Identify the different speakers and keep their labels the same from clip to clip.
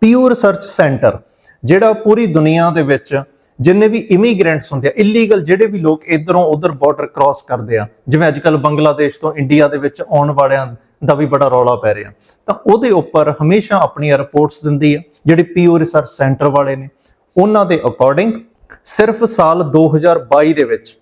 Speaker 1: ਪੀਓ research centre ਜਿਹੜਾ ਪੂਰੀ ਦੁਨੀਆ ਦੇ ਵਿੱਚ ਜਿੰਨੇ ਵੀ ਇਮੀਗ੍ਰੈਂਟਸ ਹੁੰਦੇ ਆ ਇਲੀਗਲ ਜਿਹੜੇ ਵੀ ਲੋਕ ਇਧਰੋਂ ਉਧਰ ਬਾਰਡਰ ਕ੍ਰਾਸ ਕਰਦੇ ਆ, ਜਿਵੇਂ ਅੱਜ ਕੱਲ ਬੰਗਲਾਦੇਸ਼ ਤੋਂ ਇੰਡੀਆ ਦੇ ਵਿੱਚ ਆਉਣ ਵਾਲਿਆਂ ਦਾ ਵੀ ਬੜਾ ਰੌਲਾ ਪੈ ਰਿਹਾ। ਤਾਂ ਉਹਦੇ ਉੱਪਰ ਹਮੇਸ਼ਾ ਆਪਣੀਆਂ ਰਿਪੋਰਟਸ ਦਿੰਦੀ ਆ, ਜਿਹੜੇ ਪੀਓ ਰਿਸਰਚ ਸੈਂਟਰ ਵਾਲੇ ਨੇ। ਉਹਨਾਂ ਦੇ ਅਕੋਰਡਿੰਗ ਸਿਰਫ ਸਾਲ 2022 ਦੇ ਵਿੱਚ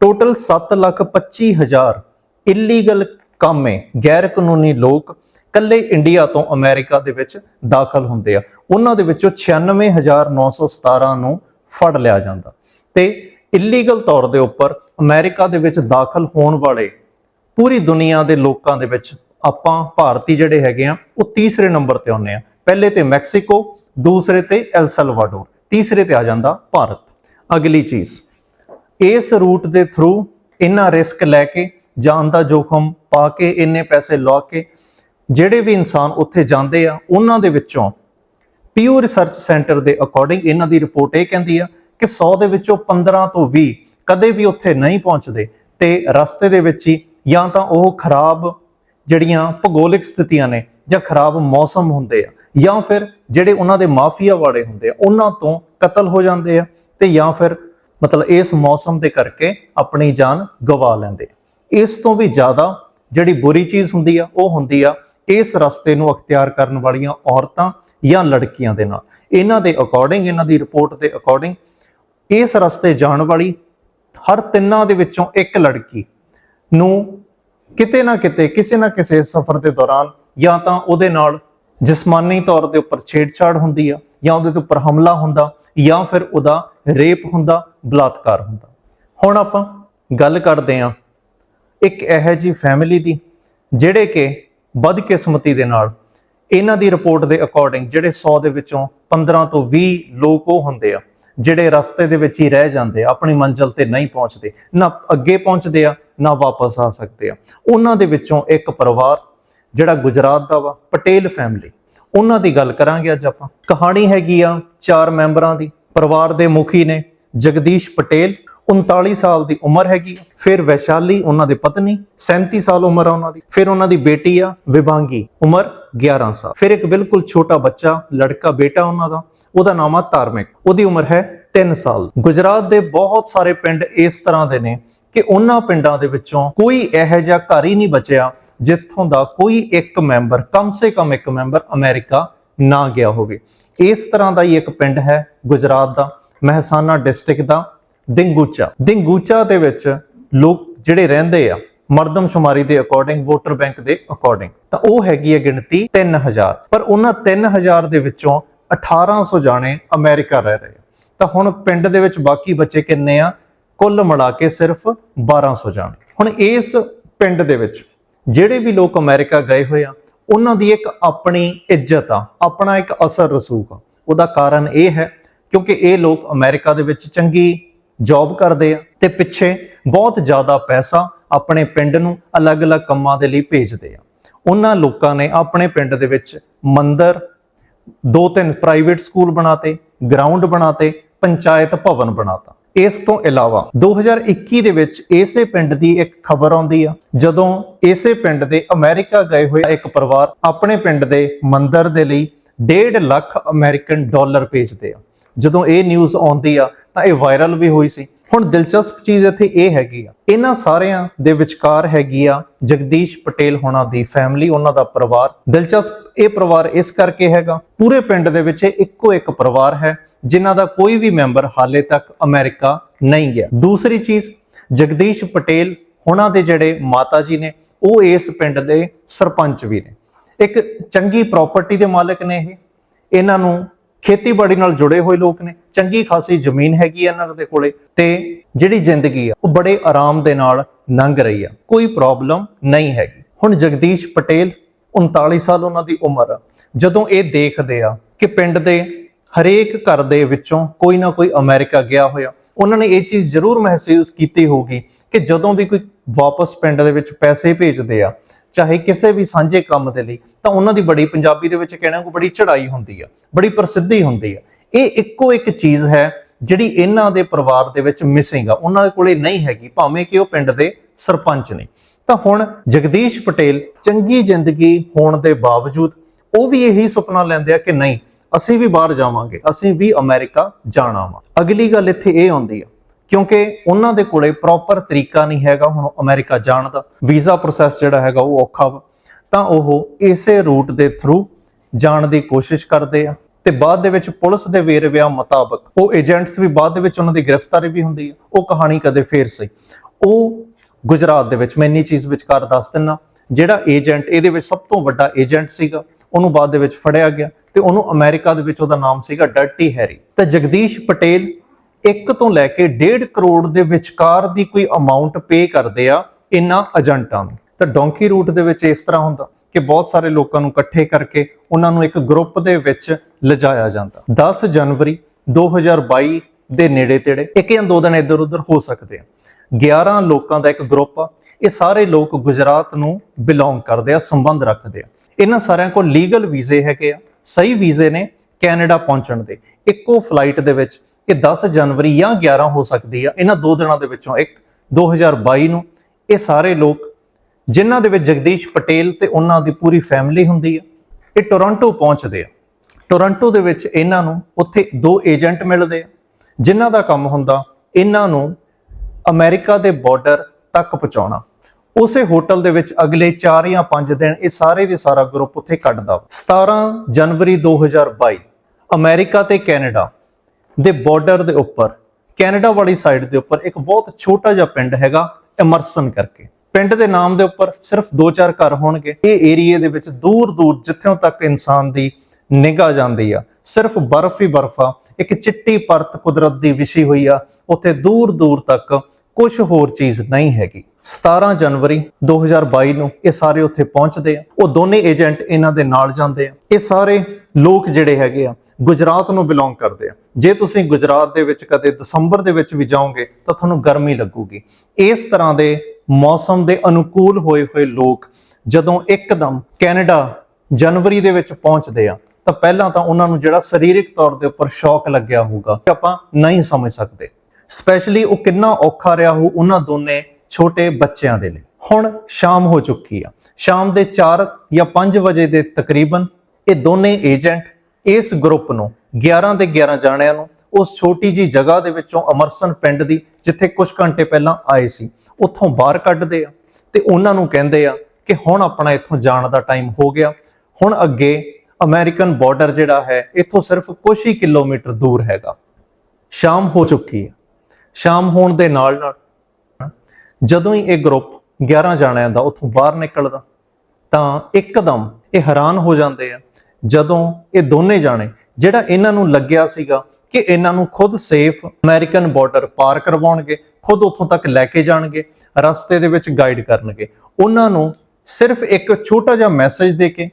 Speaker 1: ਟੋਟਲ 725000 ਇਲੀਗਲ ਕੰਮ ਹੈ। ਗੈਰ ਕਾਨੂੰਨੀ ਲੋਕ ਕੱਲੇ ਇੰਡੀਆ ਤੋਂ ਅਮਰੀਕਾ ਦੇ ਵਿੱਚ ਦਾਖਲ ਹੁੰਦੇ ਆ। ਉਹਨਾਂ ਦੇ ਵਿੱਚੋਂ 96917 ਨੂੰ ਫੜ ਲਿਆ ਜਾਂਦਾ। ਤੇ ਇਲੀਗਲ ਤੌਰ ਦੇ ਉੱਪਰ ਅਮਰੀਕਾ ਦੇ ਵਿੱਚ ਦਾਖਲ ਹੋਣ ਵਾਲੇ ਪੂਰੀ ਦੁਨੀਆ ਦੇ ਲੋਕਾਂ ਦੇ ਵਿੱਚ ਆਪਾਂ ਭਾਰਤੀ ਜਿਹੜੇ ਹੈਗੇ ਆ, ਉਹ ਤੀਸਰੇ ਨੰਬਰ ਤੇ ਆਉਂਦੇ ਆ। ਪਹਿਲੇ ਤੇ ਮੈਕਸੀਕੋ, ਦੂਸਰੇ ਤੇ ਐਲ ਸਲਵਾਡੋਰ, ਤੀਸਰੇ ਤੇ ਆ ਜਾਂਦਾ ਭਾਰਤ। ਅਗਲੀ ਚੀਜ਼, ਇਸ ਰੂਟ ਦੇ ਥਰੂ ਇੰਨਾ ਰਿਸਕ ਲੈ ਕੇ ਜਾਨ ਦਾ ਜੋਖਮ ਪਾ ਕੇ, ਇੰਨੇ ਪੈਸੇ ਲਾ ਕੇ ਜਿਹੜੇ ਵੀ ਇਨਸਾਨ ਉੱਥੇ ਜਾਂਦੇ ਆ, ਉਹਨਾਂ ਦੇ ਵਿੱਚੋਂ ਪਿਊ ਰਿਸਰਚ ਸੈਂਟਰ ਦੇ ਅਕੋਰਡਿੰਗ ਇਹਨਾਂ ਦੀ ਰਿਪੋਰਟ ਇਹ ਕਹਿੰਦੀ ਆ ਕਿ 100 ਦੇ ਵਿੱਚੋਂ 15 ਤੋਂ 20 ਕਦੇ ਵੀ ਉੱਥੇ ਨਹੀਂ ਪਹੁੰਚਦੇ ਤੇ ਰਸਤੇ ਦੇ ਵਿੱਚ ਹੀ ਜਾਂ ਤਾਂ ਉਹ ਖਰਾਬ ਜਿਹੜੀਆਂ ਭੂਗੋਲਿਕ ਸਥਿਤੀਆਂ ਨੇ ਜਾਂ ਖਰਾਬ ਮੌਸਮ ਹੁੰਦੇ ਆ, ਜਾਂ ਫਿਰ ਜਿਹੜੇ ਉਹਨਾਂ ਦੇ ਮਾਫੀਆ ਵਾਲੇ ਹੁੰਦੇ ਆ, ਉਹਨਾਂ ਤੋਂ ਕਤਲ ਹੋ ਜਾਂਦੇ ਆ ਤੇ ਜਾਂ ਫਿਰ ਮਤਲਬ ਇਸ ਮੌਸਮ ਦੇ ਕਰਕੇ ਆਪਣੀ ਜਾਨ ਗਵਾ ਲੈਂਦੇ ਆ। ਇਸ ਤੋਂ ਵੀ ਜ਼ਿਆਦਾ ਜਿਹੜੀ ਬੁਰੀ ਚੀਜ਼ ਹੁੰਦੀ ਆ, ਉਹ ਹੁੰਦੀ ਆ ਇਸ ਰਸਤੇ ਨੂੰ ਅਖਤਿਆਰ ਕਰਨ ਵਾਲੀਆਂ ਔਰਤਾਂ ਜਾਂ ਲੜਕੀਆਂ ਦੇ ਨਾਲ। ਇਹਨਾਂ ਦੇ ਅਕੋਰਡਿੰਗ ਇਹਨਾਂ ਦੀ ਰਿਪੋਰਟ ਦੇ ਅਕੋਰਡਿੰਗ ਇਸ ਰਸਤੇ ਜਾਣ ਵਾਲੀ ਹਰ ਤਿੰਨਾਂ ਦੇ ਵਿੱਚੋਂ ਇੱਕ ਲੜਕੀ ਨੂੰ ਕਿਤੇ ਨਾ ਕਿਤੇ, ਕਿਸੇ ਨਾ ਕਿਸੇ ਸਫ਼ਰ ਦੇ ਦੌਰਾਨ ਜਾਂ ਤਾਂ ਉਹਦੇ ਨਾਲ ਜਿਸਮਾਨੀ ਤੌਰ ਦੇ ਉੱਪਰ ਛੇੜਛਾੜ ਹੁੰਦੀ ਆ ਜਾਂ ਉਹਦੇ ਤੇ ਉੱਪਰ ਹਮਲਾ ਹੁੰਦਾ ਜਾਂ ਫਿਰ ਉਹਦਾ ਰੇਪ ਹੁੰਦਾ, ਬਲਾਤਕਾਰ ਹੁੰਦਾ। ਹੁਣ ਆਪਾਂ ਗੱਲ ਕਰਦੇ ਆ ਇੱਕ ਇਹੋ ਜੀ ਫੈਮਿਲੀ ਦੀ, ਜਿਹੜੇ ਕਿ ਬਦਕਿਸਮਤੀ ਦੇ ਨਾਲ ਇਹਨਾਂ ਦੀ ਰਿਪੋਰਟ ਦੇ ਅਕੋਰਡਿੰਗ ਜਿਹੜੇ 100 ਦੇ ਵਿੱਚੋਂ 15 ਤੋਂ 20 ਲੋਕ ਉਹ ਹੁੰਦੇ ਆ, ਜਿਹੜੇ ਰਸਤੇ ਦੇ ਵਿੱਚ ਹੀ ਰਹਿ ਜਾਂਦੇ ਆ, ਆਪਣੀ ਮੰਜ਼ਿਲ ਤੇ ਨਹੀਂ ਪਹੁੰਚਦੇ, ਨਾ ਅੱਗੇ ਪਹੁੰਚਦੇ ਆ, ਨਾ ਵਾਪਸ ਆ ਸਕਦੇ ਆ। ਉਹਨਾਂ ਦੇ ਵਿੱਚੋਂ ਇੱਕ ਪਰਿਵਾਰ, ਜਿਹੜਾ ਗੁਜਰਾਤ ਦਾ ਵਾ, ਪਟੇਲ ਫੈਮਿਲੀ ਉਹਨਾਂ ਦੀ ਗੱਲ ਕਰਾਂਗੇ ਅੱਜ ਆਪਾਂ। ਕਹਾਣੀ ਹੈਗੀ ਆ ਚਾਰ ਮੈਂਬਰਾਂ ਦੀ, ਪਰਿਵਾਰ ਦੇ ਮੁਖੀ ਨੇ ਜਗਦੀਸ਼ ਪਟੇਲ 39 ਸਾਲ ਦੀ ਉਮਰ ਹੈਗੀ ਫਿਰ ਵੈਸ਼ਾਲੀ, ਉਹਨਾਂ ਦੇ ਪਤਨੀ 37 ਸਾਲ ਉਮਰ ਆ ਉਹਨਾਂ ਦੀ। ਫਿਰ ਉਹਨਾਂ ਦੀ ਬੇਟੀ ਆ ਵਿਭਾਂਗੀ ਉਮਰ 11 ਸਾਲ। ਫਿਰ ਇੱਕ ਬਿਲਕੁਲ ਛੋਟਾ ਬੱਚਾ, ਲੜਕਾ ਬੇਟਾ ਉਹਨਾਂ ਦਾ, ਉਹਦਾ ਨਾਮ ਆ ਧਾਰਮਿਕ। ਉਹਦੀ ਉਮਰ ਹੈ 3 ਸਾਲ। ਗੁਜਰਾਤ ਦੇ ਬਹੁਤ ਸਾਰੇ ਪਿੰਡ ਇਸ ਤਰ੍ਹਾਂ ਦੇ ਨੇ ਕਿ ਉਹਨਾਂ ਪਿੰਡਾਂ ਦੇ ਵਿੱਚੋਂ ਕੋਈ ਇਹੋ ਜਿਹਾ ਘਰ ਹੀ ਨਹੀਂ ਬਚਿਆ ਜਿੱਥੋਂ ਦਾ ਕੋਈ ਇੱਕ ਮੈਂਬਰ, ਕਮ ਸੇ ਕਮ ਇੱਕ ਮੈਂਬਰ ਅਮਰੀਕਾ ਨਾ ਗਿਆ ਹੋਵੇ। ਇਸ ਤਰ੍ਹਾਂ ਦਾ ਹੀ ਇੱਕ ਪਿੰਡ ਹੈ ਗੁਜਰਾਤ ਦਾ, ਮਹਿਸਾਨਾ ਡਿਸਟ੍ਰਿਕਟ ਦਾ। ਦਿੰਗੂਚਾ ਦਿੰਗੂਚਾ ਦੇ ਵਿੱਚ ਲੋਕ ਜਿਹੜੇ ਰਹਿੰਦੇ ਆ ਮਰਦਮਸ਼ੁਮਾਰੀ ਦੇ ਅਕੋਰਡਿੰਗ ਵੋਟਰ ਬੈਂਕ ਦੇ ਅਕੋਰਡਿੰਗ ਤਾਂ ਉਹ ਹੈਗੀ ਹੈ ਗਿਣਤੀ 3000 ਪਰ ਉਹਨਾਂ 3000 ਦੇ ਵਿੱਚੋਂ 1800 ਜਾਣੇ ਅਮਰੀਕਾ ਰਹਿ ਰਹੇ ਆ। ਤਾਂ ਹੁਣ ਪਿੰਡ ਦੇ ਵਿੱਚ ਬਾਕੀ ਬੱਚੇ ਕਿੰਨੇ ਆ? ਕੁੱਲ ਮਿਲਾ ਕੇ ਸਿਰਫ 1200 ਜਾਣੇ। ਹੁਣ ਇਸ ਪਿੰਡ ਦੇ ਵਿੱਚ ਜਿਹੜੇ ਵੀ ਲੋਕ ਅਮਰੀਕਾ ਗਏ ਹੋਏ ਆ, ਉਹਨਾਂ ਦੀ ਇੱਕ ਆਪਣੀ ਇੱਜ਼ਤ ਆ, ਆਪਣਾ ਇੱਕ ਅਸਰ ਰਸੂਖ ਆ। ਉਹਦਾ ਕਾਰਨ ਇਹ ਹੈ ਕਿਉਂਕਿ ਇਹ ਲੋਕ ਅਮਰੀਕਾ ਦੇ ਵਿੱਚ ਚੰਗੀ ਜੌਬ ਕਰਦੇ ਆ ਤੇ ਪਿੱਛੇ ਬਹੁਤ ਜ਼ਿਆਦਾ ਪੈਸਾ ਆਪਣੇ ਪਿੰਡ ਨੂੰ ਅਲੱਗ-ਅਲੱਗ ਕੰਮਾਂ ਦੇ ਲਈ ਭੇਜਦੇ ਆ। ਉਹਨਾਂ ਲੋਕਾਂ ਨੇ ਆਪਣੇ ਪਿੰਡ ਦੇ ਵਿੱਚ ਮੰਦਰ ਦੋ ਤਿੰਨ ਪ੍ਰਾਈਵੇਟ ਸਕੂਲ ਬਣਾਤੇ ਗਰਾਊਂਡ ਬਣਾਤੇ, ਪੰਚਾਇਤ ਭਵਨ ਬਣਾਤਾ। ਇਸ ਤੋਂ ਇਲਾਵਾ 2021 ਦੇ ਵਿੱਚ ਇਸੇ ਪਿੰਡ ਦੀ ਇੱਕ ਖਬਰ ਆਉਂਦੀ ਆ, ਜਦੋਂ ਇਸੇ ਪਿੰਡ ਦੇ ਅਮਰੀਕਾ ਗਏ ਹੋਏ ਇੱਕ ਪਰਿਵਾਰ ਆਪਣੇ ਪਿੰਡ ਦੇ ਮੰਦਰ ਦੇ ਲਈ 1.5 ਲੱਖ ਅਮਰੀਕਨ ਡਾਲਰ ਭੇਜਦੇ ਆ। ਜਦੋਂ ਇਹ ਨਿਊਜ਼ ਆਉਂਦੀ ਆ ਤਾਂ ਇਹ ਵਾਇਰਲ ਵੀ ਹੋਈ ਸੀ। ਹੁਣ ਦਿਲਚਸਪ ਚੀਜ਼ ਇੱਥੇ ਇਹ ਹੈਗੀ ਆ। ਇਹਨਾਂ ਸਾਰਿਆਂ ਦੇ ਵਿਚਕਾਰ ਹੈਗੀ ਆ ਜਗਦੀਸ਼ ਪਟੇਲ ਹੋਣਾ ਦੀ ਫੈਮਿਲੀ ਉਹਨਾਂ ਦਾ ਪਰਿਵਾਰ। ਦਿਲਚਸਪ ਇਹ ਪਰਿਵਾਰ ਇਸ ਕਰਕੇ ਹੈਗਾ। ਪੂਰੇ ਪਿੰਡ ਦੇ ਵਿੱਚ ਇੱਕੋ ਇੱਕ ਪਰਿਵਾਰ ਹੈ, ਜਿਨ੍ਹਾਂ ਦਾ ਕੋਈ ਵੀ ਮੈਂਬਰ ਹਾਲੇ ਤੱਕ ਅਮਰੀਕਾ ਨਹੀਂ ਗਿਆ। ਦੂਸਰੀ ਚੀਜ਼, ਜਗਦੀਸ਼ ਪਟੇਲ ਹੋਣਾ ਦੇ ਜਿਹੜੇ ਮਾਤਾ ਜੀ ਨੇ, ਉਹ ਇਸ ਪਿੰਡ ਦੇ ਸਰਪੰਚ ਵੀ ਨੇ। ਇੱਕ ਚੰਗੀ ਪ੍ਰਾਪਰਟੀ ਦੇ ਮਾਲਕ ਨੇ ਇਹ। ਇਹਨਾਂ ਨੂੰ ਖੇਤੀਬਾੜੀ ਨਾਲ ਜੁੜੇ ਹੋਏ ਲੋਕ ਨੇ, ਚੰਗੀ ਖਾਸੀ ਜ਼ਮੀਨ ਹੈਗੀ ਆ ਇਹਨਾਂ ਦੇ ਕੋਲੇ ਤੇ ਜਿਹੜੀ ਜ਼ਿੰਦਗੀ ਆ, ਉਹ ਬੜੇ ਆਰਾਮ ਦੇ ਨਾਲ ਲੰਘ ਰਹੀ ਆ, ਕੋਈ ਪ੍ਰੋਬਲਮ ਨਹੀਂ ਹੈਗੀ। ਹੁਣ ਜਗਦੀਸ਼ ਪਟੇਲ 39 ਸਾਲ ਉਹਨਾਂ ਦੀ ਉਮਰ ਆ, ਜਦੋਂ ਇਹ ਦੇਖਦੇ ਆ ਕਿ ਪਿੰਡ ਦੇ ਹਰੇਕ ਘਰ ਦੇ ਵਿੱਚੋਂ ਕੋਈ ਨਾ ਕੋਈ ਅਮਰੀਕਾ ਗਿਆ ਹੋਇਆ, ਉਹਨਾਂ ਨੇ ਇਹ ਚੀਜ਼ ਜ਼ਰੂਰ ਮਹਿਸੂਸ ਕੀਤੀ ਹੋਊਗੀ ਕਿ ਜਦੋਂ ਵੀ ਕੋਈ ਵਾਪਸ ਪਿੰਡ ਦੇ ਵਿੱਚ ਪੈਸੇ ਭੇਜਦੇ ਆ ਚਾਹੇ ਕਿਸੇ ਵੀ ਸਾਂਝੇ ਕੰਮ ਦੇ ਲਈ, ਤਾਂ ਉਹਨਾਂ ਦੀ ਬੜੀ ਪੰਜਾਬੀ ਦੇ ਵਿੱਚ ਕਹਿਣਾ ਕੋ ਬੜੀ ਚੜਾਈ ਹੁੰਦੀ ਆ, ਬੜੀ ਪ੍ਰਸਿੱਧੀ ਹੁੰਦੀ ਆ। ਇਹ ਇੱਕੋ ਇੱਕ ਚੀਜ਼ ਹੈ ਜਿਹੜੀ ਇਹਨਾਂ ਦੇ ਪਰਿਵਾਰ ਦੇ ਵਿੱਚ ਮਿਸਿੰਗ ਆ। ਉਹਨਾਂ ਦੇ ਕੋਲੇ ਨਹੀਂ ਹੈਗੀ, ਭਾਵੇਂ ਕਿ ਉਹ ਪਿੰਡ ਦੇ ਸਰਪੰਚ ਨੇ। ਤਾਂ ਹੁਣ ਜਗਦੀਸ਼ ਪਟੇਲ ਚੰਗੀ ਜ਼ਿੰਦਗੀ ਹੋਣ ਦੇ ਬਾਵਜੂਦ ਉਹ ਵੀ ਇਹੀ ਸੁਪਨਾ ਲੈਂਦੇ ਆ ਕਿ ਨਹੀਂ, ਅਸੀਂ ਵੀ ਬਾਹਰ ਜਾਵਾਂਗੇ, ਅਸੀਂ ਵੀ ਅਮਰੀਕਾ ਜਾਣਾ ਵਾ। ਅਗਲੀ ਗੱਲ ਇੱਥੇ ਇਹ ਆਉਂਦੀ ਆ ਕਿਉਂਕਿ ਉਹਨਾਂ ਦੇ ਕੋਲੇ ਪ੍ਰੋਪਰ ਤਰੀਕਾ ਨਹੀਂ ਹੈਗਾ ਹੁਣ ਅਮਰੀਕਾ ਜਾਣ ਦਾ। ਵੀਜ਼ਾ ਪ੍ਰੋਸੈਸ ਜਿਹੜਾ ਹੈਗਾ ਉਹ ਔਖਾ ਵਾ। ਤਾਂ ਉਹ ਇਸੇ ਰੂਟ ਦੇ ਥਰੂ ਜਾਣ ਦੀ ਕੋਸ਼ਿਸ਼ ਕਰਦੇ ਆ। ਤੇ ਬਾਅਦ ਦੇ ਵਿੱਚ ਪੁਲਿਸ ਦੇ ਵੇਰਵਿਆਂ ਮੁਤਾਬਕ ਉਹ ਏਜੰਟਸ ਵੀ ਬਾਅਦ ਦੇ ਵਿੱਚ ਉਹਨਾਂ ਦੀ ਗ੍ਰਿਫਤਾਰੀ ਵੀ ਹੁੰਦੀ ਹੈ ਉਹ ਕਹਾਣੀ ਕਦੇ ਫੇਰ ਸਹੀ। ਉਹ ਗੁਜਰਾਤ ਦੇ ਵਿੱਚ, ਮੈਂ ਇੰਨੀ ਚੀਜ਼ ਵਿਚਕਾਰ ਦੱਸ ਦਿੰਨਾ, ਜਿਹੜਾ ਏਜੰਟ ਇਹਦੇ ਵਿੱਚ ਸਭ ਤੋਂ ਵੱਡਾ ਏਜੰਟ ਸੀਗਾ, ਉਹਨੂੰ ਬਾਅਦ ਦੇ ਵਿੱਚ ਫੜਿਆ ਗਿਆ ਤੇ ਉਹਨੂੰ ਅਮਰੀਕਾ ਦੇ ਵਿੱਚ ਉਹਦਾ ਨਾਮ ਸੀਗਾ ਡਰਟੀ ਹੈਰੀ। ਤਾਂ ਜਗਦੀਸ਼ ਪਟੇਲ 1 ਤੋਂ ਲੈ ਕੇ 1.5 ਕਰੋੜ ਦੇ ਵਿਚਕਾਰ ਦੀ ਕੋਈ ਅਮਾਉਂਟ ਪੇ ਕਰਦੇ ਆ ਇਹਨਾਂ ਏਜੰਟਾਂ ਨੂੰ। ਤਾਂ ਡੋਂਕੀ ਰੂਟ ਦੇ ਵਿੱਚ ਇਸ ਤਰ੍ਹਾਂ ਹੁੰਦਾ ਕਿ ਬਹੁਤ ਸਾਰੇ ਲੋਕਾਂ ਨੂੰ ਇਕੱਠੇ ਕਰਕੇ ਉਹਨਾਂ ਨੂੰ ਇੱਕ ਗਰੁੱਪ ਦੇ ਵਿੱਚ ਲਿਜਾਇਆ ਜਾਂਦਾ। 10 ਜਨਵਰੀ 2022 ਦੇ ਨੇੜੇ ਤੇੜੇ ਇੱਕ ਜਾਂ ਦੋ ਦਿਨ ਇੱਧਰ ਉੱਧਰ ਹੋ ਸਕਦੇ ਆ। 11 ਲੋਕਾਂ ਦਾ ਇੱਕ ਗਰੁੱਪ ਆ। ਇਹ ਸਾਰੇ ਲੋਕ ਗੁਜਰਾਤ ਨੂੰ ਬਿਲੋਂਗ ਕਰਦੇ ਆ, ਸੰਬੰਧ ਰੱਖਦੇ ਆ। ਇਹਨਾਂ ਸਾਰਿਆਂ ਕੋਲ ਲੀਗਲ ਵੀਜ਼ੇ ਹੈਗੇ ਆ। ਸਹੀ ਵੀਜ਼ੇ ਨੇ ਕੈਨੇਡਾ ਪਹੁੰਚਣ ਦੇ। ਇੱਕੋ ਫਲਾਈਟ ਦੇ ਵਿੱਚ ਇਹ 10 ਜਨਵਰੀ ਜਾਂ 11 ਹੋ ਸਕਦੀ ਆ। ਇਹਨਾਂ ਦੋ ਦਿਨਾਂ ਦੇ ਵਿੱਚੋਂ ਇੱਕ 2022 ਨੂੰ ਇਹ ਸਾਰੇ ਲੋਕ, ਜਿਨ੍ਹਾਂ ਦੇ ਵਿੱਚ ਜਗਦੀਸ਼ ਪਟੇਲ ਤੇ ਉਹਨਾਂ ਦੀ ਪੂਰੀ ਫੈਮਿਲੀ ਹੁੰਦੀ ਆ, ਇਹ ਟੋਰਾਂਟੋ ਪਹੁੰਚਦੇ ਆ। ਟੋਰਾਂਟੋ ਦੇ ਵਿੱਚ ਇਹਨਾਂ ਨੂੰ ਉੱਥੇ ਦੋ ਏਜੰਟ ਮਿਲਦੇ ਆ, ਜਿਨ੍ਹਾਂ ਦਾ ਕੰਮ ਹੁੰਦਾ ਇਹਨਾਂ ਨੂੰ ਅਮਰੀਕਾ ਦੇ ਬਾਰਡਰ ਤੱਕ ਪਹੁੰਚਾਉਣਾ। ਉਸੇ ਹੋਟਲ ਦੇ ਵਿੱਚ ਅਗਲੇ 4 ਜਾਂ 5 ਦਿਨ ਇਹ ਸਾਰੇ ਦੇ ਸਾਰਾ ਗਰੁੱਪ ਉੱਥੇ ਕੱਢਦਾ। ਵਾ। 17 ਜਨਵਰੀ 2022 ਅਮਰੀਕਾ ਤੇ ਕੈਨੇਡਾ। ਦੇ ਬਾਰਡਰ ਦੇ ਉੱਪਰ, ਕੈਨੇਡਾ ਵਾਲੀ ਸਾਈਡ ਦੇ ਉੱਪਰ ਇੱਕ ਬਹੁਤ ਛੋਟਾ ਜਿਹਾ ਪਿੰਡ ਹੈਗਾ ਐਮਰਸਨ ਕਰਕੇ। ਪਿੰਡ ਦੇ ਨਾਮ ਦੇ ਉੱਪਰ ਸਿਰਫ 2-4 ਘਰ ਹੋਣਗੇ। ਇਹ ਏਰੀਏ ਦੇ ਵਿੱਚ ਦੂਰ ਦੂਰ ਜਿੱਥੋਂ ਤੱਕ ਇਨਸਾਨ ਦੀ ਨਿਗਾਹ ਜਾਂਦੀ ਆ, ਸਿਰਫ ਬਰਫ਼ ਹੀ ਬਰਫ਼ ਆ, ਇੱਕ ਚਿੱਟੀ ਪਰਤ ਕੁਦਰਤ ਦੀ ਵਿਛੀ ਹੋਈ ਆ, ਉੱਥੇ ਦੂਰ ਦੂਰ ਤੱਕ ਕੁਝ ਹੋਰ ਚੀਜ਼ ਨਹੀਂ ਹੈਗੀ। 17 ਜਨਵਰੀ 2022 ਨੂੰ ਇਹ ਸਾਰੇ ਉੱਥੇ ਪਹੁੰਚਦੇ ਆ। ਉਹ ਦੋਨੇ ਏਜੰਟ ਇਹਨਾਂ ਦੇ ਨਾਲ ਜਾਂਦੇ ਆ। ਇਹ ਸਾਰੇ ਲੋਕ ਜਿਹੜੇ ਹੈਗੇ ਆ, ਗੁਜਰਾਤ ਨੂੰ ਬਿਲੋਂਗ ਕਰਦੇ ਆ। ਜੇ ਤੁਸੀਂ ਗੁਜਰਾਤ ਦੇ ਵਿੱਚ ਕਦੇ ਦਸੰਬਰ ਦੇ ਵਿੱਚ ਵੀ ਜਾਓਗੇ, ਤਾਂ ਤੁਹਾਨੂੰ ਗਰਮੀ ਲੱਗੂਗੀ। ਇਸ ਤਰ੍ਹਾਂ ਦੇ ਮੌਸਮ ਦੇ ਅਨੁਕੂਲ ਹੋਏ ਹੋਏ ਲੋਕ ਜਦੋਂ ਇੱਕਦਮ ਕੈਨੇਡਾ ਜਨਵਰੀ ਦੇ ਵਿੱਚ ਪਹੁੰਚਦੇ ਆ, ਤਾਂ ਪਹਿਲਾਂ ਤਾਂ ਉਹਨਾਂ ਨੂੰ ਜਿਹੜਾ ਸਰੀਰਕ ਤੌਰ ਦੇ ਉੱਪਰ ਸ਼ੌਕ ਲੱਗਿਆ ਹੋਊਗਾ ਕਿ ਆਪਾਂ ਨਹੀਂ ਸਮਝ ਸਕਦੇ। ਸਪੈਸ਼ਲੀ ਉਹ ਕਿੰਨਾ ਔਖਾ ਰਿਹਾ ਹੋ ਉਹਨਾਂ ਦੋਨੇ ਛੋਟੇ ਬੱਚਿਆਂ ਦੇ ਲਈ। ਹੁਣ ਸ਼ਾਮ ਹੋ ਚੁੱਕੀ ਆ। ਸ਼ਾਮ ਦੇ 4 ਜਾਂ 5 ਵਜੇ ਦੇ ਤਕਰੀਬਨ ਇਹ ਦੋਨੇ ਏਜੰਟ ਇਸ ਗਰੁੱਪ ਨੂੰ 11 ਦੇ 11 ਜਾਣਿਆਂ ਨੂੰ ਉਸ ਛੋਟੀ ਜੀ ਜਗ੍ਹਾ ਦੇ ਵਿੱਚੋਂ ਅਮਰਸਨ ਪਿੰਡ ਦੀ ਜਿੱਥੇ ਕੁਝ ਘੰਟੇ ਪਹਿਲਾਂ ਆਏ ਸੀ, ਉੱਥੋਂ ਬਾਹਰ ਕੱਢਦੇ ਆ ਤੇ ਉਹਨਾਂ ਨੂੰ ਕਹਿੰਦੇ ਆ ਕਿ ਹੁਣ ਆਪਣਾ ਇੱਥੋਂ ਜਾਣ ਦਾ ਟਾਈਮ ਹੋ ਗਿਆ। ਹੁਣ ਅੱਗੇ ਅਮਰੀਕਨ ਬਾਰਡਰ ਜਿਹੜਾ ਹੈ, ਇੱਥੋਂ ਸਿਰਫ ਕੁਝ ਹੀ ਕਿਲੋਮੀਟਰ ਦੂਰ ਹੈਗਾ। ਸ਼ਾਮ ਹੋ ਚੁੱਕੀ ਹੈ ਸ਼ਾਮ ਹੋਣ ਦੇ ਨਾਲ ਨਾਲ ਜਦੋਂ ਹੀ ਇਹ ਗਰੁੱਪ 11 ਜਾਣਿਆਂ ਦਾ ਉੱਥੋਂ ਬਾਹਰ ਨਿਕਲਦਾ, ਤਾਂ ਇੱਕਦਮ ਇਹ ਹੈਰਾਨ ਹੋ ਜਾਂਦੇ ਆ ਜਦੋਂ ਇਹ ਦੋਨੇ ਜਾਣੇ, ਜਿਹੜਾ ਇਹਨਾਂ ਨੂੰ ਲੱਗਿਆ ਸੀਗਾ ਕਿ ਇਹਨਾਂ ਨੂੰ ਖੁਦ ਸੇਫ ਅਮਰੀਕਨ ਬਾਰਡਰ ਪਾਰ ਕਰਵਾਉਣਗੇ, ਖੁਦ ਉੱਥੋਂ ਤੱਕ ਲੈ ਕੇ ਜਾਣਗੇ, ਰਸਤੇ ਦੇ ਵਿੱਚ ਗਾਈਡ ਕਰਨਗੇ, ਉਹਨਾਂ ਨੂੰ ਸਿਰਫ ਇੱਕ ਛੋਟਾ ਜਿਹਾ ਮੈਸੇਜ ਦੇ ਕੇ,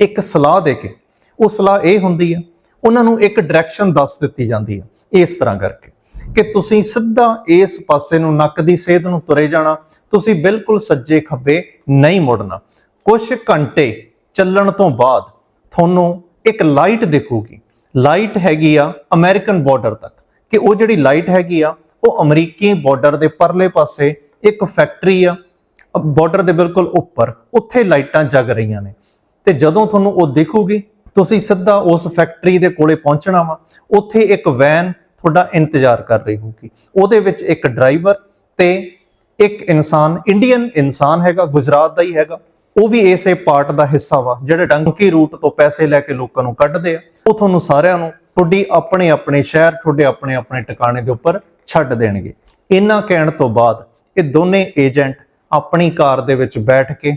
Speaker 1: ਇੱਕ ਸਲਾਹ ਦੇ ਕੇ, ਉਹ ਸਲਾਹ ਇਹ ਹੁੰਦੀ ਆ, ਉਹਨਾਂ ਨੂੰ ਇੱਕ ਡਾਇਰੈਕਸ਼ਨ ਦੱਸ ਦਿੱਤੀ ਜਾਂਦੀ ਆ, ਇਸ ਤਰ੍ਹਾਂ ਕਰਕੇ। ਕਿ ਤੁਸੀਂ ਸਿੱਧਾ ਇਸ ਪਾਸੇ ਨੂੰ ਨੱਕ ਦੀ ਸੇਧ ਨੂੰ ਤੁਰੇ ਜਾਣਾ, ਤੁਸੀਂ ਬਿਲਕੁਲ ਸੱਜੇ ਖੱਬੇ ਨਹੀਂ ਮੁੜਨਾ। ਕੁਝ ਘੰਟੇ ਚੱਲਣ ਤੋਂ ਬਾਅਦ ਤੁਹਾਨੂੰ ਇੱਕ ਲਾਈਟ ਦਿਖੂਗੀ। ਲਾਈਟ ਹੈਗੀ ਆ ਅਮਰੀਕਨ ਬਾਰਡਰ ਤੱਕ। ਕਿ ਉਹ ਜਿਹੜੀ ਲਾਈਟ ਹੈਗੀ ਆ, ਉਹ ਅਮਰੀਕੀ ਬਾਰਡਰ ਦੇ ਪਰਲੇ ਪਾਸੇ ਇੱਕ ਫੈਕਟਰੀ ਆ, ਬਾਰਡਰ ਦੇ ਬਿਲਕੁਲ ਉੱਪਰ। ਉੱਥੇ ਲਾਈਟਾਂ ਜਗ ਰਹੀਆਂ ਨੇ। ਤੇ ਜਦੋਂ ਤੁਹਾਨੂੰ ਉਹ ਦਿਖੂਗੀ, ਤੁਸੀਂ ਸਿੱਧਾ ਉਸ ਫੈਕਟਰੀ ਦੇ ਕੋਲੇ ਪਹੁੰਚਣਾ ਵਾ। ਉੱਥੇ ਇੱਕ ਵੈਨ ਤੁਹਾਡਾ ਇੰਤਜ਼ਾਰ ਕਰ ਰਹੀ ਹੋਊਗੀ। ਉਹਦੇ ਵਿੱਚ ਇੱਕ ਡਰਾਈਵਰ ਤੇ ਇੱਕ ਇਨਸਾਨ, ਇੰਡੀਅਨ ਇਨਸਾਨ ਹੈਗਾ, ਗੁਜਰਾਤ ਦਾ ਹੀ ਹੈਗਾ। ਉਹ ਵੀ ਇਸੇ ਪਾਰਟ ਦਾ ਹਿੱਸਾ ਵਾ, ਜਿਹੜੇ ਡੰਕੀ ਰੂਟ ਤੋਂ ਪੈਸੇ ਲੈ ਕੇ ਲੋਕਾਂ ਨੂੰ ਕੱਢਦੇ ਆ। ਉਹ ਤੁਹਾਨੂੰ ਸਾਰਿਆਂ ਨੂੰ ਤੁਹਾਡੀ ਆਪਣੇ ਆਪਣੇ ਸ਼ਹਿਰ, ਤੁਹਾਡੇ ਆਪਣੇ ਆਪਣੇ ਟਿਕਾਣੇ ਦੇ ਉੱਪਰ ਛੱਡ ਦੇਣਗੇ। ਇਹਨਾਂ ਕਹਿਣ ਤੋਂ ਬਾਅਦ ਇਹ ਦੋਨੇ ਏਜੰਟ ਆਪਣੀ ਕਾਰ ਦੇ ਵਿੱਚ ਬੈਠ ਕੇ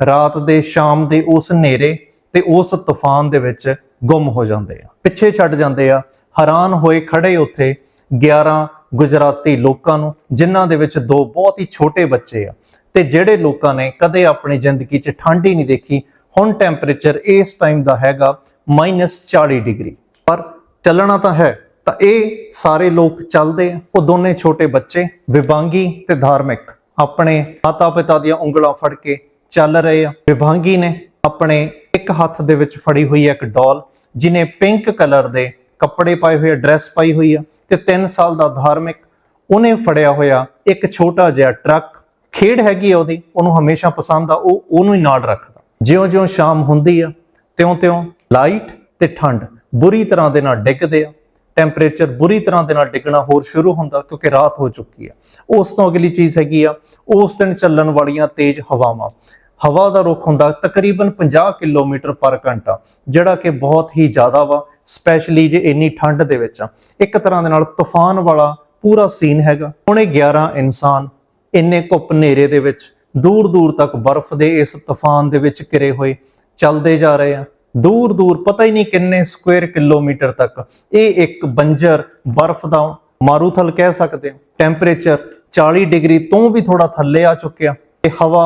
Speaker 1: ਰਾਤ ਦੇ, ਸ਼ਾਮ ਦੇ ਉਸ ਹਨੇਰੇ ਤੇ ਉਸ ਤੂਫਾਨ ਦੇ ਵਿੱਚ ਗੁੰਮ ਹੋ ਜਾਂਦੇ ਆ, ਪਿੱਛੇ ਛੱਡ ਜਾਂਦੇ ਆ, ਹੈਰਾਨ ਹੋਏ ਖੜੇ ਉੱਥੇ 11 ਗੁਜਰਾਤੀ ਲੋਕਾਂ ਨੂੰ, ਜਿਨ੍ਹਾਂ ਦੇ ਵਿੱਚ ਦੋ ਬਹੁਤ ਹੀ ਛੋਟੇ ਬੱਚੇ ਆ। ਤੇ ਜਿਹੜੇ ਲੋਕਾਂ ਨੇ ਕਦੇ ਆਪਣੀ ਜ਼ਿੰਦਗੀ 'ਚ ਠੰਡ ਹੀ ਨਹੀਂ ਦੇਖੀ, ਹੁਣ ਟੈਂਪਰੇਚਰ ਇਸ ਟਾਈਮ ਦਾ ਹੈਗਾ -40 ਡਿਗਰੀ। ਪਰ ਚੱਲਣਾ ਤਾਂ ਹੈ, ਤਾਂ ਇਹ ਸਾਰੇ ਲੋਕ ਚੱਲਦੇ ਆ, ਉਹ ਦੋਨੇ ਛੋਟੇ ਬੱਚੇ, ਵਿਭਾਂਗੀ ਤੇ ਧਾਰਮਿਕ, ਆਪਣੇ ਮਾਤਾ ਪਿਤਾ ਦੀਆਂ ਉਂਗਲਾਂ ਫੜ ਕੇ ਚੱਲ ਰਹੇ ਆ। ਵਿਭਾਂਗੀ ਨੇ ਆਪਣੇ ਇੱਕ ਹੱਥ ਦੇ ਵਿੱਚ ਫੜੀ ਹੋਈ ਹੈ ਇੱਕ ਡਾਲ, ਜਿਨੇ ਪਿੰਕ ਕਲਰ ਦੇ ਕੱਪੜੇ ਪਾਏ ਹੋਏ ਡਰੈਸ ਪਾਈ ਹੋਈ ਆ ਤੇ 3 ਸਾਲ ਦਾ ਧਾਰਮਿਕ ਉਹਨੇ ਫੜਿਆ ਹੋਇਆ ਇੱਕ ਛੋਟਾ ਜਿਹਾ ਟਰੱਕ। ਖੇਡ ਹੈਗੀ ਆ ਉਹਦੀ, ਉਹਨੂੰ ਹਮੇਸ਼ਾ ਪਸੰਦ ਆ, ਉਹ ਉਹਨੂੰ ਹੀ ਨਾਲ ਰੱਖਦਾ। ਜਿਉਂ-ਜਿਉਂ ਸ਼ਾਮ ਹੁੰਦੀ ਆ, ਤਿਉਂ-ਤਿਉਂ ਲਾਈਟ ਤੇ ਠੰਡ ਬੁਰੀ ਤਰ੍ਹਾਂ ਦੇ ਨਾਲ ਡਿੱਗਦੇ ਆ। ਟੈਂਪਰੇਚਰ ਬੁਰੀ ਤਰ੍ਹਾਂ ਦੇ ਨਾਲ ਡਿੱਗਣਾ ਹੋਰ ਸ਼ੁਰੂ ਹੁੰਦਾ ਕਿਉਂਕਿ ਰਾਤ ਹੋ ਚੁੱਕੀ ਆ। ਉਸ ਤੋਂ ਅਗਲੀ ਚੀਜ਼ ਹੈਗੀ ਆ, ਉਸ ਦਿਨ ਚੱਲਣ ਵਾਲੀਆਂ ਤੇਜ਼ ਹਵਾਵਾਂ। ਹਵਾ ਦਾ ਰੁਖ ਹੁੰਦਾ ਤਕਰੀਬਨ 50 ਕਿਲੋਮੀਟਰ ਪਰ ਘੰਟਾ, ਜਿਹੜਾ ਕਿ ਬਹੁਤ ਹੀ ਜ਼ਿਆਦਾ ਵਾ ਸਪੈਸ਼ਲੀ ਜੇ ਇੰਨੀ ਠੰਡ ਦੇ ਵਿੱਚ ਆ। ਇੱਕ ਤਰ੍ਹਾਂ ਦੇ ਨਾਲ ਤੂਫਾਨ ਵਾਲਾ ਪੂਰਾ ਸੀਨ ਹੈਗਾ। ਹੁਣ ਇਹ 11 ਇਨਸਾਨ ਇੰਨੇ ਘੁੱਪ ਹਨੇਰੇ ਦੇ ਵਿੱਚ ਦੂਰ ਦੂਰ ਤੱਕ ਬਰਫ਼ ਦੇ ਇਸ ਤੂਫਾਨ ਦੇ ਵਿੱਚ ਘਿਰੇ ਹੋਏ, ਚੱਲਦੇ ਜਾ ਰਹੇ ਆ। ਦੂਰ ਦੂਰ ਪਤਾ ਹੀ ਨਹੀਂ ਕਿੰਨੇ ਸਕੁਅਰ ਕਿਲੋਮੀਟਰ ਤੱਕ। ਇਹ ਇੱਕ ਬੰਜਰ ਬਰਫ਼ ਦਾ ਮਾਰੂਥਲ ਕਹਿ ਸਕਦੇ ਹੋ ਟੈਂਪਰੇਚਰ 40 ਡਿਗਰੀ ਤੋਂ ਵੀ ਥੋੜਾ ਥੱਲੇ ਆ ਚੁੱਕਿਆ। ਤੇ ਹਵਾ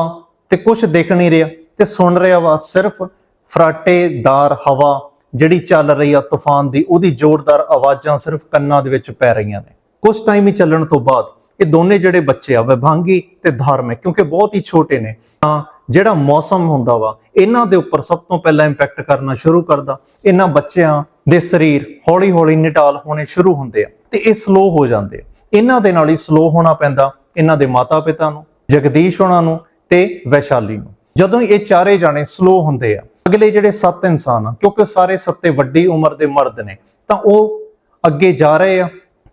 Speaker 1: ਤੇ ਕੁਝ ਦਿਖ ਨਹੀਂ ਰਿਹਾ ਤੇ ਸੁਣ ਰਿਹਾ ਵਾ ਸਿਰਫ ਫਰਾਟੇਦਾਰ ਹਵਾ ਜਿਹੜੀ ਚੱਲ ਰਹੀ ਆ ਤੂਫਾਨ ਦੀ, ਉਹਦੀ ਜ਼ੋਰਦਾਰ ਆਵਾਜ਼ਾਂ ਸਿਰਫ ਕੰਨਾਂ ਦੇ ਵਿੱਚ ਪੈ ਰਹੀਆਂ ਨੇ। ਕੁਝ ਟਾਈਮ ਹੀ ਚੱਲਣ ਤੋਂ ਬਾਅਦ ਇਹ ਦੋਨੇ ਜਿਹੜੇ ਬੱਚੇ ਆ, ਵਿਭਾਂਗੀ ਤੇ ਧਾਰਮਿਕ, ਕਿਉਂਕਿ ਬਹੁਤ ਹੀ ਛੋਟੇ ਨੇ, ਤਾਂ ਜਿਹੜਾ ਮੌਸਮ ਹੁੰਦਾ ਵਾ, ਇਹਨਾਂ ਦੇ ਉੱਪਰ ਸਭ ਤੋਂ ਪਹਿਲਾਂ ਇੰਪੈਕਟ ਕਰਨਾ ਸ਼ੁਰੂ ਕਰਦਾ। ਇਹਨਾਂ ਬੱਚਿਆਂ ਦੇ ਸਰੀਰ ਹੌਲੀ-ਹੌਲੀ ਨਿਟਾਲ ਹੋਣੇ ਸ਼ੁਰੂ ਹੁੰਦੇ ਆ ਤੇ ਇਹ ਸਲੋ ਹੋ ਜਾਂਦੇ ਇਹਨਾਂ ਦੇ ਨਾਲ ਹੀ ਸਲੋ ਹੋਣਾ ਪੈਂਦਾ, ਇਹਨਾਂ ਦੇ ਮਾਤਾ-ਪਿਤਾ ਨੂੰ, ਜਗਦੀਸ਼ ਉਹਨਾਂ ਨੂੰ ਤੇ ਵੈਸ਼ਾਲੀ ਨੂੰ। ਜਦੋਂ ਇਹ ਚਾਰੇ ਜਾਣੇ ਸਲੋ ਹੁੰਦੇ ਆ, ਅਗਲੇ ਜਿਹੜੇ ਸੱਤ ਇਨਸਾਨ ਆ, ਕਿਉਂਕਿ ਸਾਰੇ ਸੱਤੇ ਵੱਡੀ ਉਮਰ ਦੇ ਮਰਦ ਨੇ, ਤਾਂ ਉਹ ਅੱਗੇ ਜਾ ਰਹੇ ਆ।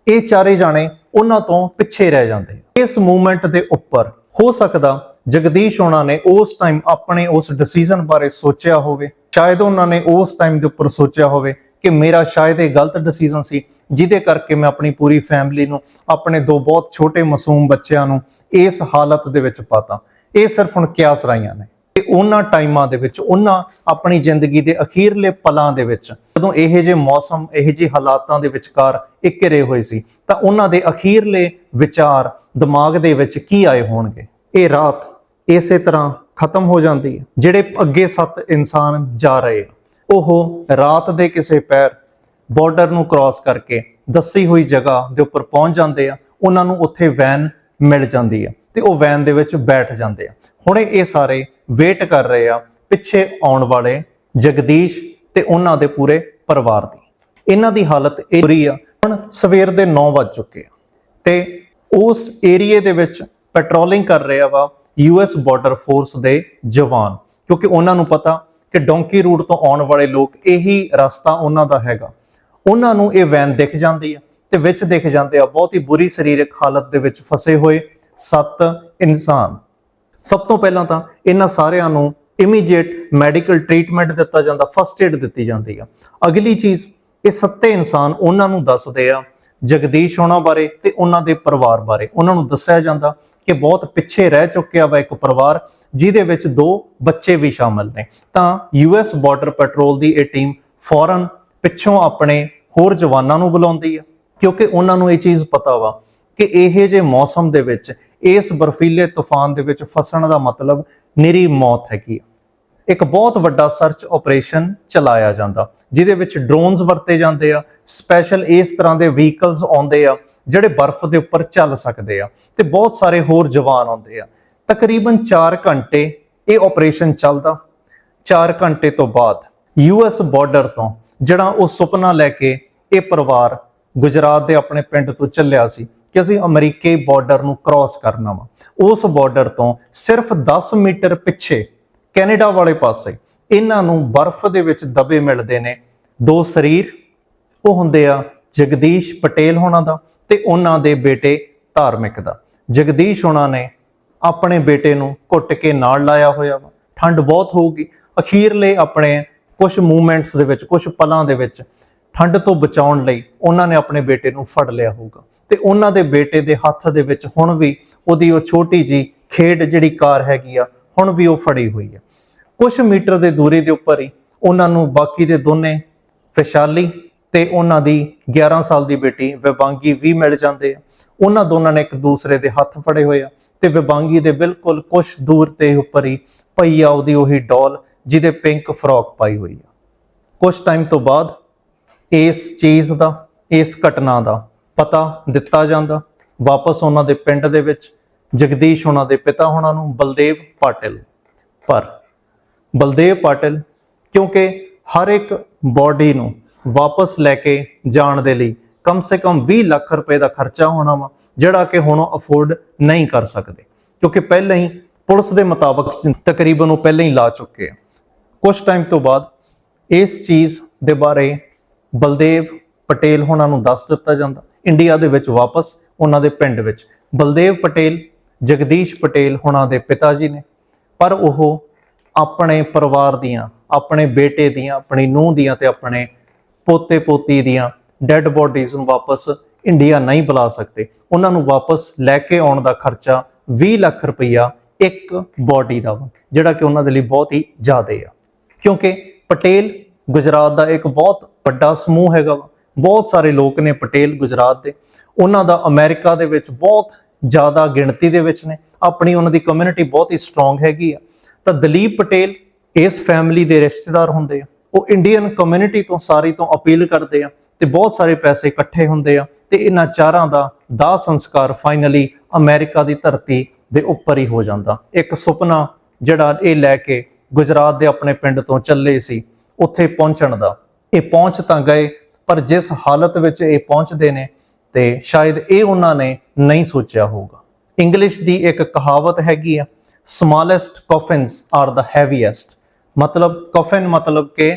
Speaker 1: ਇਹ ਚਾਰੇ ਜਾਣੇ ਉਹਨਾਂ ਤੋਂ ਪਿੱਛੇ ਰਹਿ ਜਾਂਦੇ ਇਸ ਮੂਵਮੈਂਟ ਦੇ ਉੱਪਰ ਹੋ ਸਕਦਾ ਜਗਦੀਸ਼ ਹੋਣਾ ਨੇ ਉਸ ਟਾਈਮ ਆਪਣੇ ਉਸ ਡਿਸੀਜਨ ਬਾਰੇ ਸੋਚਿਆ ਹੋਵੇ। ਸ਼ਾਇਦ ਉਹਨਾਂ ਨੇ ਉਸ ਟਾਈਮ ਦੇ ਉੱਪਰ ਸੋਚਿਆ ਹੋਵੇ ਕਿ ਮੇਰਾ ਸ਼ਾਇਦ ਇਹ ਗਲਤ ਡਿਸੀਜਨ ਸੀ, ਜਿਹਦੇ ਕਰਕੇ ਮੈਂ ਆਪਣੀ ਪੂਰੀ ਫੈਮਿਲੀ ਨੂੰ, ਆਪਣੇ ਦੋ ਬਹੁਤ ਛੋਟੇ ਮਾਸੂਮ ਬੱਚਿਆਂ ਨੂੰ ਇਸ ਹਾਲਤ ਦੇ ਵਿੱਚ ਪਾਤਾ। ਇਹ ਸਿਰਫ ਹੁਣ ਕਿਆਸ ਰਾਈਆਂ ਨੇ। ਤੇ ਉਹਨਾਂ ਟਾਈਮਾਂ ਦੇ ਵਿੱਚ ਉਹਨਾਂ ਆਪਣੀ ਜ਼ਿੰਦਗੀ ਦੇ ਅਖੀਰਲੇ ਪਲਾਂ ਦੇ ਵਿੱਚ ਜਦੋਂ ਇਹੋ ਜਿਹੇ ਮੌਸਮ ਇਹੋ ਜਿਹੇ ਹਾਲਾਤਾਂ ਦੇ ਵਿਚਕਾਰ ਇਹ ਘਿਰੇ ਹੋਏ ਸੀ ਤਾਂ ਉਹਨਾਂ ਦੇ ਅਖੀਰਲੇ ਵਿਚਾਰ ਦਿਮਾਗ ਦੇ ਵਿੱਚ ਕੀ ਆਏ ਹੋਣਗੇ? ਇਹ ਰਾਤ ਇਸੇ ਤਰ੍ਹਾਂ ਖਤਮ ਹੋ ਜਾਂਦੀ ਹੈ ਜਿਹੜੇ ਅੱਗੇ ਸੱਤ ਇਨਸਾਨ ਜਾ ਰਹੇ ਆ, ਉਹ ਰਾਤ ਦੇ ਕਿਸੇ ਪੈਰ ਬਾਰਡਰ ਨੂੰ ਕ੍ਰਾਸ ਕਰਕੇ ਦੱਸੀ ਹੋਈ ਜਗ੍ਹਾ ਦੇ ਉੱਪਰ ਪਹੁੰਚ ਜਾਂਦੇ ਆ। ਉਹਨਾਂ ਨੂੰ ਉੱਥੇ ਵੈਨ ਮਿਲ ਜਾਂਦੀ ਆ ਤੇ ਉਹ ਵੈਨ ਦੇ ਵਿੱਚ ਬੈਠ ਜਾਂਦੇ ਆ। ਹੁਣੇ ਇਹ ਸਾਰੇ ਵੇਟ ਕਰ ਰਹੇ ਆ ਪਿੱਛੇ ਆਉਣ ਵਾਲੇ ਜਗਦੀਸ਼ ਤੇ ਉਹਨਾਂ ਦੇ ਪੂਰੇ ਪਰਿਵਾਰ ਦੀ। ਇਹਨਾਂ ਦੀ ਹਾਲਤ ਇਹ ਬੁਰੀ ਆ। ਹੁਣ ਸਵੇਰ ਦੇ 9 ਵੱਜ ਚੁੱਕੇ ਆ ਤੇ ਉਸ ਏਰੀਏ ਦੇ ਵਿੱਚ ਪੈਟਰੋਲਿੰਗ ਕਰ ਰਿਹਾ ਵਾ ਯੂਐਸ ਬਾਰਡਰ ਫੋਰਸ ਦੇ ਜਵਾਨ। ਕਿਉਂਕਿ ਉਹਨਾਂ ਨੂੰ ਪਤਾ ਕਿ ਡੋਂਕੀ ਰੂਟ ਤੋਂ ਆਉਣ ਵਾਲੇ ਲੋਕ ਇਹੀ ਰਸਤਾ ਉਹਨਾਂ ਦਾ ਹੈਗਾ। ਉਹਨਾਂ ਨੂੰ ਇਹ ਵੈਨ ਦਿਖ ਜਾਂਦੀ ਆ। ਤੇ ਵਿੱਚ ਦਿਖ ਜਾਂਦੇ ਆ, ਬਹੁਤ ਹੀ ਬੁਰੀ ਸਰੀਰਕ ਹਾਲਤ ਦੇ ਵਿੱਚ ਫਸੇ ਹੋਏ ਸੱਤ ਇਨਸਾਨ। ਸਭ ਤੋਂ ਪਹਿਲਾਂ ਤਾਂ ਇਹਨਾਂ ਸਾਰਿਆਂ ਨੂੰ ਇਮੀਡੀਏਟ ਮੈਡੀਕਲ ਟ੍ਰੀਟਮੈਂਟ ਦਿੱਤਾ ਜਾਂਦਾ ਫਸਟ ਏਡ ਦਿੱਤੀ ਜਾਂਦੀ ਆ। ਅਗਲੀ ਚੀਜ਼, ਇਹ ਸੱਤੇ ਇਨਸਾਨ ਉਹਨਾਂ ਨੂੰ ਦੱਸਦੇ ਆ, ਜਗਦੀਸ਼ ਹੋਣਾ ਬਾਰੇ ਤੇ ਉਹਨਾਂ ਦੇ ਪਰਿਵਾਰ ਬਾਰੇ। ਉਹਨਾਂ ਨੂੰ ਦੱਸਿਆ ਜਾਂਦਾ ਕਿ ਬਹੁਤ ਪਿੱਛੇ ਰਹਿ ਚੁੱਕਿਆ ਵਾ ਇੱਕ ਪਰਿਵਾਰ, ਜਿਹਦੇ ਵਿੱਚ ਦੋ ਬੱਚੇ ਵੀ ਸ਼ਾਮਲ ਨੇ। ਤਾਂ ਯੂਐਸ ਬਾਰਡਰ ਪੈਟਰੋਲ ਦੀ ਇਹ ਟੀਮ ਫੌਰਨ ਪਿੱਛੋਂ ਆਪਣੇ ਹੋਰ ਜਵਾਨਾਂ ਨੂੰ ਬੁਲਾਉਂਦੀ ਆ। ਕਿਉਂਕਿ ਉਹਨਾਂ ਨੂੰ ਇਹ ਚੀਜ਼ ਪਤਾ ਵਾ ਕਿ ਇਹ ਜੇ ਮੌਸਮ ਦੇ ਵਿੱਚ, ਇਸ ਬਰਫੀਲੇ ਤੂਫਾਨ ਦੇ ਵਿੱਚ ਫਸਣ ਦਾ ਮਤਲਬ ਨਿਰੀ ਮੌਤ ਹੈਗੀ ਆ। ਇੱਕ ਬਹੁਤ ਵੱਡਾ ਸਰਚ ਆਪਰੇਸ਼ਨ ਚਲਾਇਆ ਜਾਂਦਾ, ਜਿਹਦੇ ਵਿੱਚ ਡਰੋਨਸ ਵਰਤੇ ਜਾਂਦੇ ਆ ਸਪੈਸ਼ਲ ਇਸ ਤਰ੍ਹਾਂ ਦੇ ਵਹੀਕਲਸ ਆਉਂਦੇ ਆ, ਜਿਹੜੇ ਬਰਫ਼ ਦੇ ਉੱਪਰ ਚੱਲ ਸਕਦੇ ਆ ਤੇ ਬਹੁਤ ਸਾਰੇ ਹੋਰ ਜਵਾਨ ਆਉਂਦੇ ਆ। ਤਕਰੀਬਨ 4 ਘੰਟੇ ਇਹ ਆਪਰੇਸ਼ਨ ਚੱਲਦਾ 4 ਘੰਟੇ ਤੋਂ ਬਾਅਦ ਯੂਐਸ ਬਾਰਡਰ ਤੋਂ, ਜਿਹੜਾ ਉਹ ਸੁਪਨਾ ਲੈ ਕੇ ਇਹ ਪਰਿਵਾਰ ਗੁਜਰਾਤ ਦੇ ਆਪਣੇ ਪਿੰਡ ਤੋਂ ਚੱਲਿਆ ਸੀ ਕਿ ਅਸੀਂ ਅਮਰੀਕੀ ਬਾਰਡਰ ਨੂੰ ਕ੍ਰਾਸ ਕਰਨਾ ਵਾ। ਉਸ ਬਾਰਡਰ ਤੋਂ ਸਿਰਫ 10 ਮੀਟਰ ਪਿੱਛੇ ਕੈਨੇਡਾ ਵਾਲੇ ਪਾਸੇ ਇਹਨਾਂ ਨੂੰ ਬਰਫ਼ ਦੇ ਵਿੱਚ ਦਬੇ ਮਿਲਦੇ ਨੇ। ਦੋ ਸਰੀਰ, ਉਹ ਹੁੰਦੇ ਆ ਜਗਦੀਸ਼ ਪਟੇਲ ਹੋਣਾ ਦਾ ਤੇ ਉਹਨਾਂ ਦੇ ਬੇਟੇ ਧਾਰਮਿਕ ਦਾ। ਜਗਦੀਸ਼ ਹੋਣਾ ਨੇ ਆਪਣੇ ਬੇਟੇ ਨੂੰ ਘੁੱਟ ਕੇ ਨਾਲ ਲਾਇਆ ਹੋਇਆ ਵਾ। ਠੰਡ ਬਹੁਤ ਹੋਊਗੀ। ਅਖੀਰਲੇ ਆਪਣੇ ਕੁਝ ਮੂਵਮੈਂਟਸ ਦੇ ਵਿੱਚ ਕੁਝ ਪਲਾਂ ਦੇ ਵਿੱਚ ਠੰਡ ਤੋਂ ਬਚਾਉਣ ਲਈ ਉਹਨਾਂ ਨੇ ਆਪਣੇ ਬੇਟੇ ਨੂੰ ਫੜ ਲਿਆ ਹੋਊਗਾ। ਤੇ ਉਹਨਾਂ ਦੇ ਬੇਟੇ ਦੇ ਹੱਥ ਦੇ ਵਿੱਚ ਹੁਣ ਵੀ ਉਹਦੀ ਉਹ ਛੋਟੀ ਜੀ ਖੇਡ ਜਿਹੜੀ ਕਾਰ ਹੈਗੀ ਆ, ਹੁਣ ਵੀ ਉਹ ਫੜੀ ਹੋਈ ਆ। ਕੁਝ ਮੀਟਰ ਦੇ ਦੂਰੀ ਦੇ ਉੱਪਰ ਹੀ ਉਹਨਾਂ ਨੂੰ ਬਾਕੀ ਦੇ ਦੋਨੇ ਵਿਸ਼ਾਲੀ ਤੇ ਉਹਨਾਂ ਦੀ 11 ਸਾਲ ਦੀ ਬੇਟੀ ਵਿਬਾਂਗੀ ਵੀ ਮਿਲ ਜਾਂਦੇ ਆ। ਉਹਨਾਂ ਦੋਨਾਂ ਨੇ ਇੱਕ ਦੂਸਰੇ ਦੇ ਹੱਥ ਫੜੇ ਹੋਏ ਆ ਤੇ ਵਿਬਾਂਗੀ ਦੇ ਬਿਲਕੁਲ ਕੁਝ ਦੂਰ ਤੇ ਉੱਪਰ ਹੀ ਪਈ ਆ ਉਹਦੀ ਉਹੀ ਡੋਲ ਜਿਹਦੇ ਪਿੰਕ ਫਰੋਕ ਪਾਈ ਹੋਈ ਆ। ਕੁਝ ਟਾਈਮ ਤੋਂ ਬਾਅਦ ਇਸ ਚੀਜ਼ ਦਾ, ਇਸ ਘਟਨਾ ਦਾ ਪਤਾ ਦਿੱਤਾ ਜਾਂਦਾ। ਵਾਪਸ ਉਹਨਾਂ ਦੇ ਪਿੰਡ ਦੇ ਵਿੱਚ ਜਗਦੀਸ਼ ਉਹਨਾਂ ਦੇ ਪਿਤਾ ਉਹਨਾਂ ਨੂੰ, ਬਲਦੇਵ ਪਾਟਿਲ। ਪਰ ਬਲਦੇਵ ਪਾਟਿਲ, ਕਿਉਂਕਿ ਹਰ ਇੱਕ ਬਾਡੀ ਨੂੰ ਵਾਪਸ ਲੈ ਕੇ ਜਾਣ ਦੇ ਲਈ ਕਮ ਸੇ ਕਮ 20 ਲੱਖ ਰੁਪਏ ਦਾ ਖਰਚਾ ਹੋਣਾ ਵਾ, ਜਿਹੜਾ ਕਿ ਹੁਣ ਉਹ ਅਫੋਰਡ ਨਹੀਂ ਕਰ ਸਕਦੇ। ਕਿਉਂਕਿ ਪਹਿਲਾਂ ਹੀ ਪੁਲਿਸ ਦੇ ਮੁਤਾਬਕ ਤਕਰੀਬਨ ਉਹ ਪਹਿਲਾਂ ਹੀ ਲਾ ਚੁੱਕੇ ਆ। ਕੁਝ ਟਾਈਮ ਤੋਂ ਬਾਅਦ ਇਸ ਚੀਜ਼ ਦੇ ਬਾਰੇ ਬਲਦੇਵ ਪਟੇਲ ਉਹਨਾਂ ਨੂੰ ਦੱਸ ਦਿੱਤਾ ਜਾਂਦਾ। ਇੰਡੀਆ ਦੇ ਵਿੱਚ ਵਾਪਸ, ਉਹਨਾਂ ਦੇ ਪਿੰਡ ਵਿੱਚ। ਬਲਦੇਵ ਪਟੇਲ, ਜਗਦੀਸ਼ ਪਟੇਲ ਉਹਨਾਂ ਦੇ ਪਿਤਾ ਜੀ ਨੇ। ਪਰ ਉਹ ਆਪਣੇ ਪਰਿਵਾਰ ਦੀਆਂ, ਆਪਣੇ ਬੇਟੇ ਦੀਆਂ, ਆਪਣੀ ਨੂੰਹ ਦੀਆਂ ਤੇ ਆਪਣੇ ਪੋਤੇ ਪੋਤੀ ਦੀਆਂ ਡੈੱਡ ਬੋਡੀਜ਼ ਨੂੰ ਵਾਪਸ ਇੰਡੀਆ ਨਹੀਂ ਬੁਲਾ ਸਕਦੇ। ਉਹਨਾਂ ਨੂੰ ਵਾਪਸ ਲੈ ਕੇ ਆਉਣ ਦਾ ਖਰਚਾ 20 ਲੱਖ ਰੁਪਈਆ ਇੱਕ ਬੋਡੀ ਦਾ ਵਾ, ਜਿਹੜਾ ਕਿ ਉਹਨਾਂ ਦੇ ਲਈ ਬਹੁਤ ਹੀ ਜ਼ਿਆਦਾ ਆ। ਕਿਉਂਕਿ ਪਟੇਲ ਗੁਜਰਾਤ ਦਾ ਇੱਕ ਬਹੁਤ ਵੱਡਾ ਸਮੂਹ ਹੈਗਾ ਵਾ। ਬਹੁਤ ਸਾਰੇ ਲੋਕ ਨੇ ਪਟੇਲ ਗੁਜਰਾਤ ਦੇ। ਉਹਨਾਂ ਦਾ ਅਮਰੀਕਾ ਦੇ ਵਿੱਚ ਬਹੁਤ ਜ਼ਿਆਦਾ ਗਿਣਤੀ ਦੇ ਵਿੱਚ ਨੇ। ਆਪਣੀ ਉਹਨਾਂ ਦੀ ਕਮਿਊਨਿਟੀ ਬਹੁਤ ਹੀ ਸਟਰੋਂਗ ਹੈਗੀ ਆ। ਤਾਂ ਦਲੀਪ ਪਟੇਲ ਇਸ ਫੈਮਿਲੀ ਦੇ ਰਿਸ਼ਤੇਦਾਰ ਹੁੰਦੇ ਆ। ਉਹ ਇੰਡੀਅਨ ਕਮਿਊਨਿਟੀ ਤੋਂ ਸਾਰੀ ਤੋਂ ਅਪੀਲ ਕਰਦੇ ਆ ਤੇ ਬਹੁਤ ਸਾਰੇ ਪੈਸੇ ਇਕੱਠੇ ਹੁੰਦੇ ਆ ਤੇ ਇਹਨਾਂ ਚਾਰਾਂ ਦਾ ਦਾਹ ਸੰਸਕਾਰ ਫਾਈਨਲੀ ਅਮਰੀਕਾ ਦੀ ਧਰਤੀ ਦੇ ਉੱਪਰ ਹੀ ਹੋ ਜਾਂਦਾ। ਇੱਕ ਸੁਪਨਾ ਜਿਹੜਾ ਇਹ ਲੈ ਕੇ ਗੁਜਰਾਤ ਦੇ ਆਪਣੇ ਪਿੰਡ ਤੋਂ ਚੱਲੇ ਸੀ, ਉੱਥੇ ਪਹੁੰਚਣ ਦਾ। ਇਹ ਪਹੁੰਚ ਤਾਂ ਗਏ, ਪਰ ਜਿਸ ਹਾਲਤ ਵਿੱਚ ਇਹ ਪਹੁੰਚਦੇ ਨੇ ਤੇ ਸ਼ਾਇਦ ਇਹ ਉਹਨਾਂ ਨੇ ਨਹੀਂ ਸੋਚਿਆ ਹੋਊਗਾ। ਇੰਗਲਿਸ਼ ਦੀ ਇੱਕ ਕਹਾਵਤ ਹੈਗੀ ਆ smallest coffins are the heaviest ਮਤਲਬ ਕਫਨ ਮਤਲਬ ਕਿ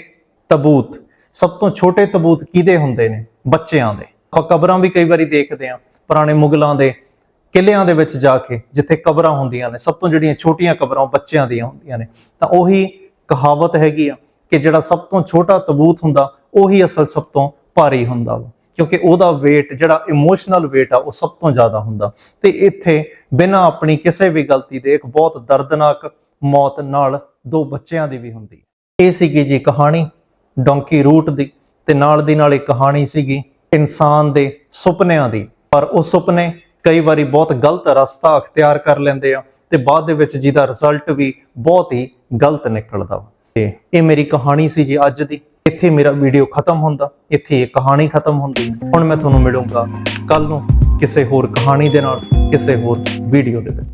Speaker 1: ਤਬੂਤ। ਸਭ ਤੋਂ ਛੋਟੇ ਤਬੂਤ ਕਿਹਦੇ ਹੁੰਦੇ ਨੇ? ਬੱਚਿਆਂ ਦੇ। ਆਪਾਂ ਕਬਰਾਂ ਵੀ ਕਈ ਵਾਰੀ ਦੇਖਦੇ ਆ ਪੁਰਾਣੇ ਮੁਗਲਾਂ ਦੇ ਕਿਲਿਆਂ ਦੇ ਵਿੱਚ ਜਾ ਕੇ, ਜਿੱਥੇ ਕਬਰਾਂ ਹੁੰਦੀਆਂ ਨੇ, ਸਭ ਤੋਂ ਜਿਹੜੀਆਂ ਛੋਟੀਆਂ ਕਬਰਾਂ ਉਹ ਬੱਚਿਆਂ ਦੀਆਂ ਹੁੰਦੀਆਂ ਨੇ। ਤਾਂ ਉਹੀ ਕਹਾਵਤ ਹੈਗੀ ਆ ਕਿ ਜਿਹੜਾ ਸਭ ਤੋਂ ਛੋਟਾ ਤਬੂਤ ਹੁੰਦਾ, ਉਹੀ ਅਸਲ ਸਭ ਤੋਂ ਭਾਰੀ ਹੁੰਦਾ ਵਾ। ਕਿਉਂਕਿ ਉਹਦਾ weight, ਜਿਹੜਾ ਇਮੋਸ਼ਨਲ weight ਆ, ਉਹ ਸਭ ਤੋਂ ਜ਼ਿਆਦਾ ਹੁੰਦਾ। ਤੇ ਇੱਥੇ ਬਿਨਾਂ ਆਪਣੀ ਕਿਸੇ ਵੀ ਗਲਤੀ ਦੇ ਇੱਕ ਬਹੁਤ ਦਰਦਨਾਕ ਮੌਤ ਨਾਲ ਦੋ ਬੱਚਿਆਂ ਦੀ ਵੀ ਹੁੰਦੀ। ਇਹ ਸੀਗੀ ਜੀ ਕਹਾਣੀ, ਡੋਂਕੀ ਰੂਟ ਦੀ। ਤੇ ਨਾਲ ਦੀ ਨਾਲ ਇੱਕ ਕਹਾਣੀ ਸੀਗੀ ਇਨਸਾਨ ਦੇ ਸੁਪਨਿਆਂ ਦੀ। ਪਰ ਉਹ ਸੁਪਨੇ ਕਈ ਵਾਰੀ ਬਹੁਤ ਗਲਤ ਰਸਤਾ ਅਖਤਿਆਰ ਕਰ ਲੈਂਦੇ ਆ ਤੇ ਬਾਅਦ ਦੇ ਵਿੱਚ ਜਿਹਦਾ ਰਿਜ਼ਲਟ ਵੀ ਬਹੁਤ ਹੀ ਗਲਤ ਨਿਕਲਦਾ ਵਾ। ਤੇ ਇਹ ਮੇਰੀ ਕਹਾਣੀ ਸੀ ਜੀ ਅੱਜ ਦੀ। ਇੱਥੇ ਮੇਰਾ ਵੀਡੀਓ ਖਤਮ ਹੁੰਦਾ, ਇੱਥੇ ਇਹ ਕਹਾਣੀ ਖਤਮ ਹੁੰਦੀ ਹੁਣ ਮੈਂ ਤੁਹਾਨੂੰ ਮਿਲੂੰਗਾ ਕੱਲ ਨੂੰ ਕਿਸੇ ਹੋਰ ਕਹਾਣੀ ਦੇ ਨਾਲ, ਕਿਸੇ ਹੋਰ ਵੀਡੀਓ ਦੇ ਵਿੱਚ।